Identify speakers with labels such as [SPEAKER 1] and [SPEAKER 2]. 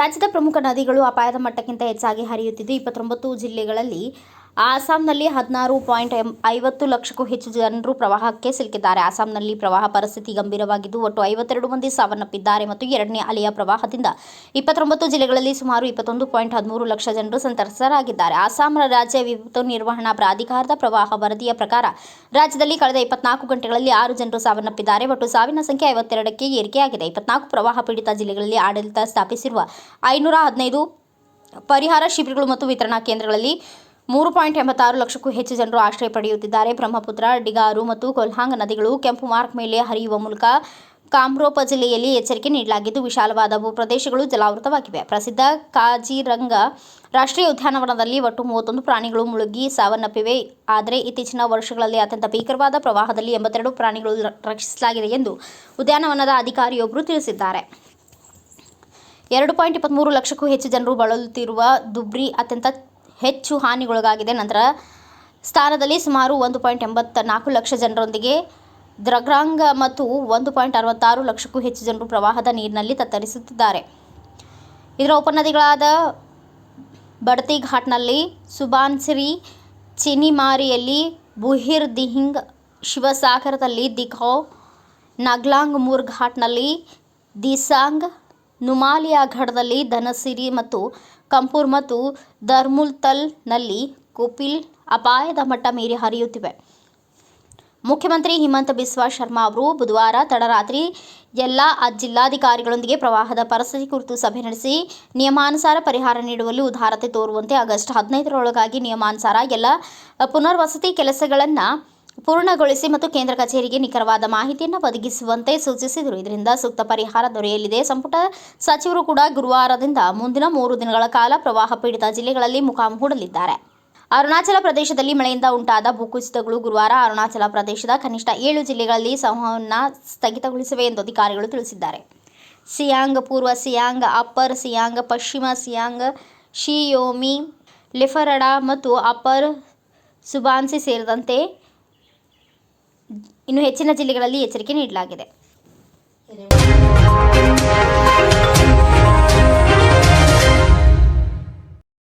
[SPEAKER 1] ರಾಜ್ಯದ ಪ್ರಮುಖ ನದಿಗಳು ಅಪಾಯದ ಮಟ್ಟಕ್ಕಿಂತ ಹೆಚ್ಚಾಗಿ ಹರಿಯುತ್ತಿದ್ದು ಇಪ್ಪತ್ತೊಂಬತ್ತು ಜಿಲ್ಲೆಗಳಲ್ಲಿ ಆಸಾಂನಲ್ಲಿ ಹದಿನಾರು ಪಾಯಿಂಟ್ ಐವತ್ತು ಲಕ್ಷಕ್ಕೂ ಹೆಚ್ಚು ಜನರು ಪ್ರವಾಹಕ್ಕೆ ಸಿಲುಕಿದ್ದಾರೆ. ಅಸ್ಸಾಂನಲ್ಲಿ ಪ್ರವಾಹ ಪರಿಸ್ಥಿತಿ ಗಂಭೀರವಾಗಿದ್ದು, ಒಟ್ಟು ಐವತ್ತೆರಡು ಮಂದಿ ಸಾವನ್ನಪ್ಪಿದ್ದಾರೆ ಮತ್ತು ಎರಡನೇ ಅಲೆಯ ಪ್ರವಾಹದಿಂದ ಇಪ್ಪತ್ತೊಂಬತ್ತು ಜಿಲ್ಲೆಗಳಲ್ಲಿ ಸುಮಾರು ಇಪ್ಪತ್ತೊಂದು ಪಾಯಿಂಟ್ ಹದಿಮೂರು ಲಕ್ಷ ಜನರು ಸಂತ್ರಸ್ತರಾಗಿದ್ದಾರೆ. ಆಸಾಂ ರಾಜ್ಯ ವಿಪತ್ತು ನಿರ್ವಹಣಾ ಪ್ರಾಧಿಕಾರದ ಪ್ರವಾಹ ವರದಿಯ ಪ್ರಕಾರ, ರಾಜ್ಯದಲ್ಲಿ ಕಳೆದ ಇಪ್ಪತ್ನಾಲ್ಕು ಗಂಟೆಗಳಲ್ಲಿ ಆರು ಜನರು ಸಾವನ್ನಪ್ಪಿದ್ದಾರೆ. ಒಟ್ಟು ಸಾವಿನ ಸಂಖ್ಯೆ ಐವತ್ತೆರಡಕ್ಕೆ ಏರಿಕೆಯಾಗಿದೆ. ಇಪ್ಪತ್ನಾಲ್ಕು ಪ್ರವಾಹ ಪೀಡಿತ ಜಿಲ್ಲೆಗಳಲ್ಲಿ ಆಡಳಿತ ಸ್ಥಾಪಿಸಿರುವ ಐನೂರ ಹದಿನೈದು ಪರಿಹಾರ ಶಿಬಿರಗಳು ಮತ್ತು ವಿತರಣಾ ಕೇಂದ್ರಗಳಲ್ಲಿ ಮೂರು ಪಾಯಿಂಟ್ ಎಂಬತ್ತಾರು ಲಕ್ಷಕ್ಕೂ ಹೆಚ್ಚು ಜನರು ಆಶ್ರಯ ಪಡೆಯುತ್ತಿದ್ದಾರೆ. ಬ್ರಹ್ಮಪುತ್ರ, ಡಿಗಾರು ಮತ್ತು ಕೊಲ್ಹಾಂಗ್ ನದಿಗಳು ಕೆಂಪು ಮಾರ್ಕ್ ಮೇಲೆ ಹರಿಯುವ ಮೂಲಕ ಕಾಮ್ರೋಪ ಜಿಲ್ಲೆಯಲ್ಲಿ ಎಚ್ಚರಿಕೆ ನೀಡಲಾಗಿದ್ದು, ವಿಶಾಲವಾದ ಭೂಪ್ರದೇಶಗಳು ಜಲಾವೃತವಾಗಿವೆ. ಪ್ರಸಿದ್ಧ ಕಾಜಿರಂಗ ರಾಷ್ಟ್ರೀಯ ಉದ್ಯಾನವನದಲ್ಲಿ ಒಟ್ಟು ಮೂವತ್ತೊಂದು ಪ್ರಾಣಿಗಳು ಮುಳುಗಿ ಸಾವನ್ನಪ್ಪಿವೆ. ಆದರೆ ಇತ್ತೀಚಿನ ವರ್ಷಗಳಲ್ಲಿ ಅತ್ಯಂತ ಭೀಕರವಾದ ಪ್ರವಾಹದಲ್ಲಿ ಎಂಬತ್ತೆರಡು ಪ್ರಾಣಿಗಳು ರಕ್ಷಿಸಲಾಗಿದೆ ಎಂದು ಉದ್ಯಾನವನದ ಅಧಿಕಾರಿಯೊಬ್ಬರು ತಿಳಿಸಿದ್ದಾರೆ. ಎರಡು ಪಾಯಿಂಟ್ ಇಪ್ಪತ್ತ್ಮೂರು ಲಕ್ಷಕ್ಕೂ ಹೆಚ್ಚು ಜನರು ಬಳಲುತ್ತಿರುವ ದುಬ್ರಿ ಅತ್ಯಂತ ಹೆಚ್ಚು ಹಾನಿಗೊಳಗಾಗಿದೆ. ನಂತರ ಸ್ಥಾನದಲ್ಲಿ ಸುಮಾರು ಒಂದು ಪಾಯಿಂಟ್ ಎಂಬತ್ತ ನಾಲ್ಕು ಲಕ್ಷ ಜನರೊಂದಿಗೆ ದ್ರಗ್ರಾಂಗ ಮತ್ತು ಒಂದು ಪಾಯಿಂಟ್ ಅರವತ್ತಾರು ಲಕ್ಷಕ್ಕೂ ಹೆಚ್ಚು ಜನರು ಪ್ರವಾಹದ ನೀರಿನಲ್ಲಿ ತತ್ತರಿಸುತ್ತಿದ್ದಾರೆ. ಇದರ ಉಪನದಿಗಳಾದ ಬಡತಿ ಘಾಟ್ನಲ್ಲಿ ಸುಬಾನ್ಸಿರಿ, ಚಿನಿಮಾರಿಯಲ್ಲಿ ಬುಹಿರ್ ದಿಹಿಂಗ್ ಶಿವಸಾಗರದಲ್ಲಿ ದಿಖೋ ನಗ್ಲಾಂಗ್ ಮೂರ್ ಘಾಟ್ನಲ್ಲಿ ದಿಸಾಂಗ್ ನುಮಾಲಿಯಾ ಘಡದಲ್ಲಿ ಧನಸಿರಿ ಮತ್ತು ಕಂಪೂರ್ ಮತ್ತು ದರ್ಮುಲ್ತಲ್ನಲ್ಲಿ ಕುಪಿಲ್ ಅಪಾಯದ ಮಟ್ಟ ಮೀರಿ ಹರಿಯುತ್ತಿವೆ. ಮುಖ್ಯಮಂತ್ರಿ ಹಿಮಂತ ಬಿಸ್ವಾ ಶರ್ಮಾ ಅವರು ಬುಧವಾರ ತಡರಾತ್ರಿ ಎಲ್ಲ ಜಿಲ್ಲಾಧಿಕಾರಿಗಳೊಂದಿಗೆ ಪ್ರವಾಹದ ಪರಿಸ್ಥಿತಿ ಕುರಿತು ಸಭೆ ನಡೆಸಿ ನಿಯಮಾನುಸಾರ ಪರಿಹಾರ ನೀಡುವಲ್ಲಿ ಉದಾರತೆ ತೋರುವಂತೆ ಆಗಸ್ಟ್ ಹದಿನೈದರೊಳಗಾಗಿ ನಿಯಮಾನುಸಾರ ಎಲ್ಲ ಪುನರ್ವಸತಿ ಕೆಲಸಗಳನ್ನು ಪೂರ್ಣಗೊಳಿಸಿ ಮತ್ತು ಕೇಂದ್ರ ಕಚೇರಿಗೆ ನಿಖರವಾದ ಮಾಹಿತಿಯನ್ನು ಒದಗಿಸುವಂತೆ ಸೂಚಿಸಿದರು. ಇದರಿಂದ ಸೂಕ್ತ ಪರಿಹಾರ ದೊರೆಯಲಿದೆ. ಸಂಪುಟ ಸಚಿವರು ಕೂಡ ಗುರುವಾರದಿಂದ ಮುಂದಿನ ಮೂರು ದಿನಗಳ ಕಾಲ ಪ್ರವಾಹ ಪೀಡಿತ ಜಿಲ್ಲೆಗಳಲ್ಲಿ ಮುಖಾಮು ಹೂಡಲಿದ್ದಾರೆ. ಅರುಣಾಚಲ ಪ್ರದೇಶದಲ್ಲಿ ಮಳೆಯಿಂದ ಉಂಟಾದ ಭೂಕುಸಿತಗಳು ಗುರುವಾರ ಅರುಣಾಚಲ ಪ್ರದೇಶದ ಕನಿಷ್ಠ ಏಳು ಜಿಲ್ಲೆಗಳಲ್ಲಿ ಸಂವಹನ ಸ್ಥಗಿತಗೊಳಿಸಿವೆ ಎಂದು ಅಧಿಕಾರಿಗಳು ತಿಳಿಸಿದ್ದಾರೆ. ಸಿಯಾಂಗ್, ಪೂರ್ವ ಸಿಯಾಂಗ್, ಅಪ್ಪರ್ ಸಿಯಾಂಗ್, ಪಶ್ಚಿಮ ಸಿಯಾಂಗ್, ಶಿಯೋಮಿ, ಲೆಫರಡಾ ಮತ್ತು ಅಪ್ಪರ್ ಸುಬಾನ್ಸಿ ಸೇರಿದಂತೆ ಇನ್ನು ಹೆಚ್ಚಿನ ಜಿಲ್ಲೆಗಳಲ್ಲಿ ಎಚ್ಚರಿಕೆ ನೀಡಲಾಗಿದೆ.